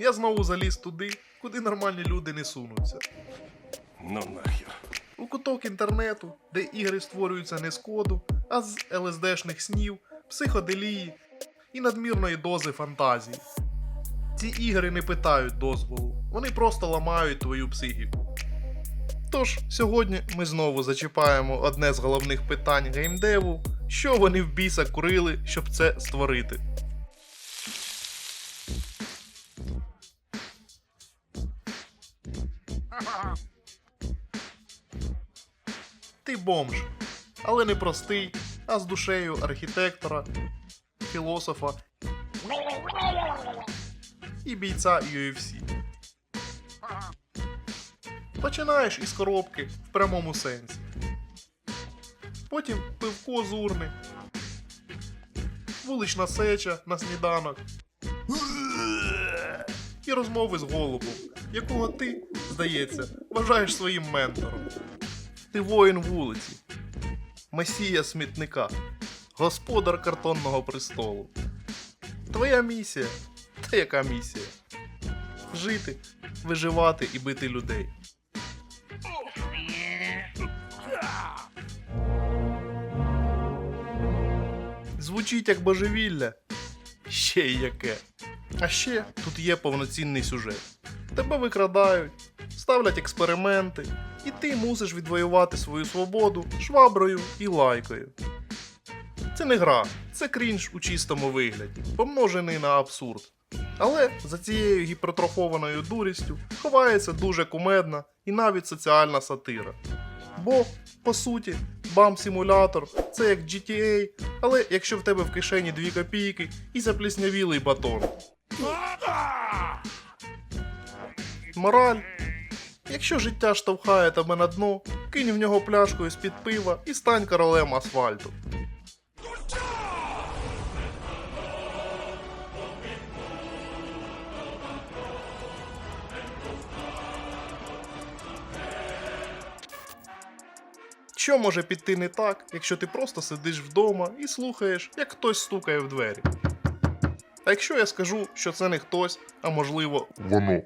я знову заліз туди, куди нормальні люди не сунуться. Ну нахер. У куток інтернету, де ігри створюються не з коду, а з ЛСДшних снів, психоделії і надмірної дози фантазії. Ці ігри не питають дозволу, вони просто ламають твою психіку. Тож, сьогодні ми знову зачіпаємо одне з головних питань геймдеву, що вони в біса курили, щоб це створити. Ти бомж, але не простий, а з душею архітектора, філософа і бійця UFC. Починаєш із коробки в прямому сенсі. Потім пивко з урни, вулична сеча на сніданок і розмови з голубом, якого ти, здається, вважаєш своїм ментором. Ти воїн вулиці, месія смітника, господар картонного престолу. Твоя місія. Та яка місія? Жити, виживати і бити людей. Звучить як божевілля. Ще й яке. А ще тут є повноцінний сюжет. Тебе викрадають, ставлять експерименти, і ти мусиш відвоювати свою свободу шваброю і лайкою. Це не гра, це крінж у чистому вигляді, помножений на абсурд. Але за цією гіпертрофованою дурістю ховається дуже кумедна і навіть соціальна сатира. Бо, по суті, бам-симулятор це як GTA, але якщо в тебе в кишені 2 копійки і запліснявілий батон. Мораль. Якщо життя штовхає тебе на дно, кинь в нього пляшкою з-під пива і стань королем асфальту. Що може піти не так, якщо ти просто сидиш вдома і слухаєш, як хтось стукає в двері? А якщо я скажу, що це не хтось, а можливо, Воно.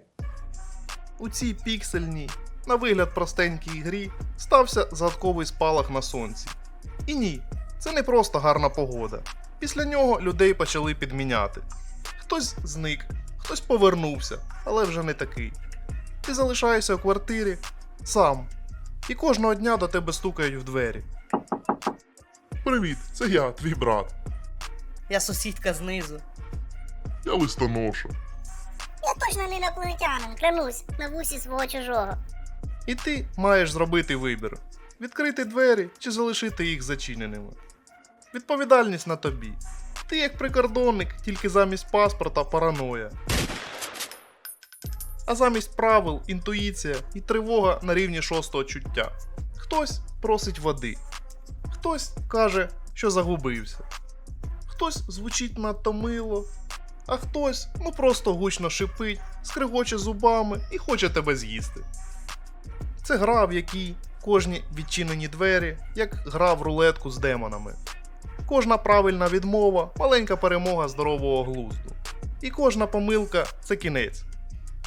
У цій піксельній, на вигляд простенькій грі стався загадковий спалах на сонці. І ні, це не просто гарна погода. Після нього людей почали підміняти. Хтось зник, хтось повернувся, але вже не такий. Ти залишаєшся у квартирі сам, і кожного дня до тебе стукають в двері. Привіт, це я, твій брат. Я сусідка знизу. Я листоноша. Я точно не інопланетянин, клянусь, на вусі свого чужого. І ти маєш зробити вибір: відкрити двері чи залишити їх зачиненими. Відповідальність на тобі. Ти як прикордонник, тільки замість паспорта параноя. А замість правил, інтуїція і тривога на рівні шостого чуття. Хтось просить води, хтось каже, що загубився, хтось звучить надто мило, а хтось ну просто гучно шипить, скригоче зубами і хоче тебе з'їсти. Це гра, в якій кожні відчинені двері, як гра в рулетку з демонами. Кожна правильна відмова маленька перемога здорового глузду. І кожна помилка це кінець.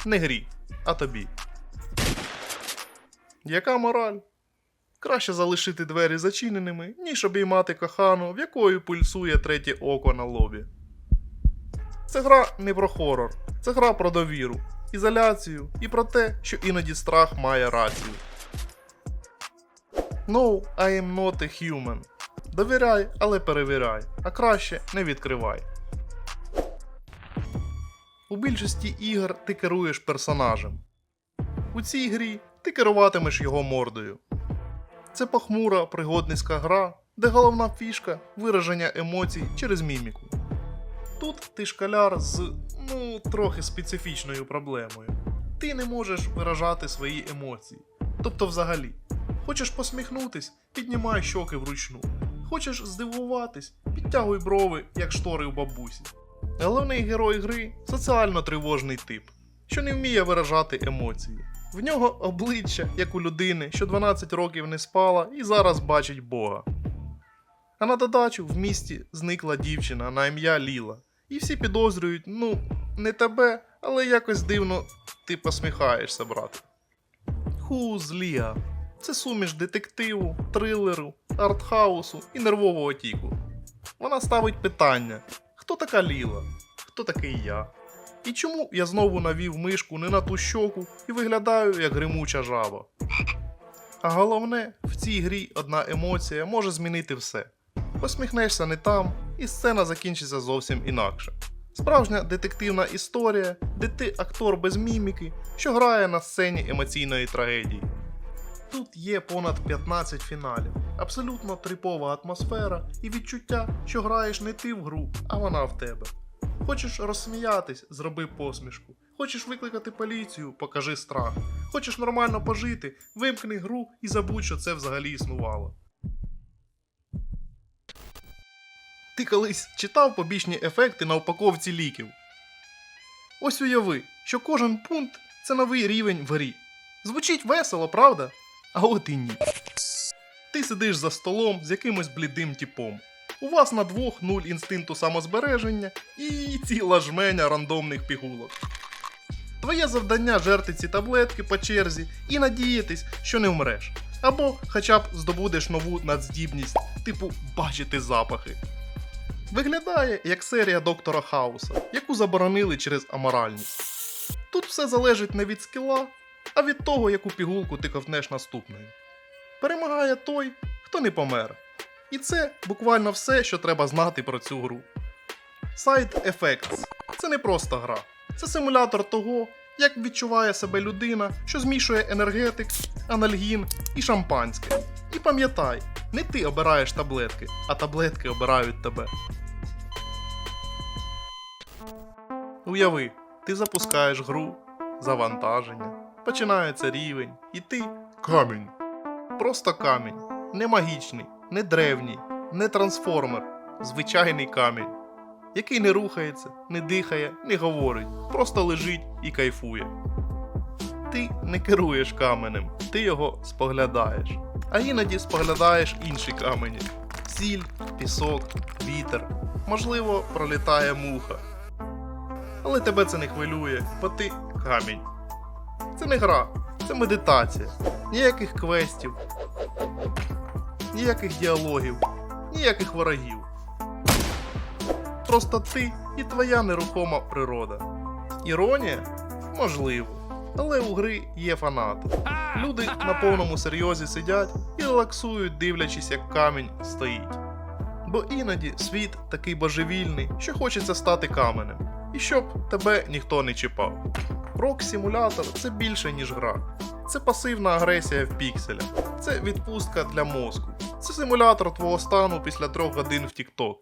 Не грі, а тобі. Яка мораль? Краще залишити двері зачиненими, ніж обіймати кохану, в якої пульсує третє око на лобі. Це гра не про хорор, це гра про довіру, ізоляцію і про те, що іноді страх має рацію. No, I am not a human. Довіряй, але перевіряй, а краще не відкривай. У більшості ігор ти керуєш персонажем. У цій грі ти керуватимеш його мордою. Це похмура пригодницька гра, де головна фішка вираження емоцій через міміку. Тут ти школяр з ну трохи специфічною проблемою. Ти не можеш виражати свої емоції. Тобто, взагалі, хочеш посміхнутись, піднімай щоки вручну. Хочеш здивуватись, підтягуй брови, як штори у бабусі. Головний герой гри соціально тривожний тип, що не вміє виражати емоції. В нього обличчя, як у людини, що 12 років не спала і зараз бачить Бога. А на додачу в місті зникла дівчина на ім'я Ліла, і всі підозрюють, ну, не тебе, але якось дивно ти посміхаєшся, брат. Хузлія. Це суміш детективу, трилеру, артхаусу і нервового тіку. Вона ставить питання: хто така Ліла? Хто такий я? І чому я знову навів мишку не на ту щоку і виглядаю як гримуча жаба? А головне, в цій грі одна емоція може змінити все. Посміхнешся не там, і сцена закінчиться зовсім інакше. Справжня детективна історія, де ти актор без міміки, що грає на сцені емоційної трагедії. Тут є понад 15 фіналів, абсолютно трипова атмосфера і відчуття, що граєш не ти в гру, а вона в тебе. Хочеш розсміятись, зроби посмішку. Хочеш викликати поліцію, покажи страх. Хочеш нормально пожити, вимкни гру і забудь, що це взагалі існувало. Ти колись читав побічні ефекти на упаковці ліків. Ось уяви, що кожен пункт це новий рівень в грі. Звучить весело, правда? А от і ні. Ти сидиш за столом з якимось блідим типом. У вас на двох нуль інстинкту самозбереження і ціла жменя рандомних пігулок. Твоє завдання жерти ці таблетки по черзі і надіятись, що не вмреш. Або хоча б здобудеш нову надздібність, типу бачити запахи. Виглядає як серія доктора Хауса, яку заборонили через аморальність. Тут все залежить не від скіла, а від того, яку пігулку ти ковтнеш наступною. Перемагає той, хто не помер. І це буквально все, що треба знати про цю гру. Side Effects це не просто гра, це симулятор того, як відчуває себе людина, що змішує енергетик, анальгін і шампанське. І пам'ятай, не ти обираєш таблетки, а таблетки обирають тебе. Уяви, ти запускаєш гру, завантаження, починається рівень, і ти Камінь. просто камінь. Не магічний, не древній, не трансформер, звичайний камінь, який не рухається, не дихає, не говорить, просто лежить і кайфує. Ти не керуєш каменем, ти його споглядаєш. А іноді споглядаєш інші камені: сіль, пісок, вітер. Можливо, пролітає муха. Але тебе це не хвилює, бо ти камінь. Це не гра, це медитація. Ніяких квестів, ніяких діалогів, ніяких ворогів. Просто ти і твоя нерухома природа. Іронія? Можливо. Але у гри є фанати. Люди на повному серйозі сидять і релаксують, дивлячись, як камінь стоїть. Бо іноді світ такий божевільний, що хочеться стати каменем, і щоб тебе ніхто не чіпав. Рок-симулятор це більше, ніж гра. Це пасивна агресія в пікселях. Це відпустка для мозку. Це симулятор твого стану після трьох годин в TikTok.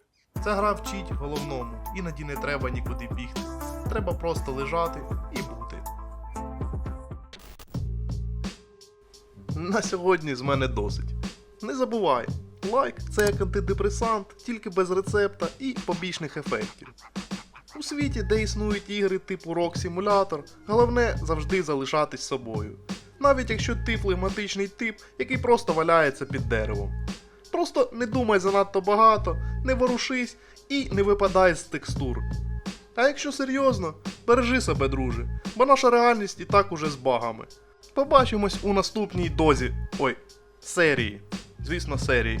Ця гра вчить головному, іноді не треба нікуди бігти. Треба просто лежати і На сьогодні з мене досить. Не забувай, лайк це як антидепресант, тільки без рецепта і побічних ефектів. У світі, де існують ігри типу Simulator, головне завжди залишатись собою. Навіть якщо ти флегматичний тип, який просто валяється під деревом. Просто не думай занадто багато, не ворушись і не випадай з текстур. А якщо серйозно, бережи себе, друже, бо наша реальність і так уже з багами. Побачимось у наступній дозі. Ой, серії. Звісно, серії.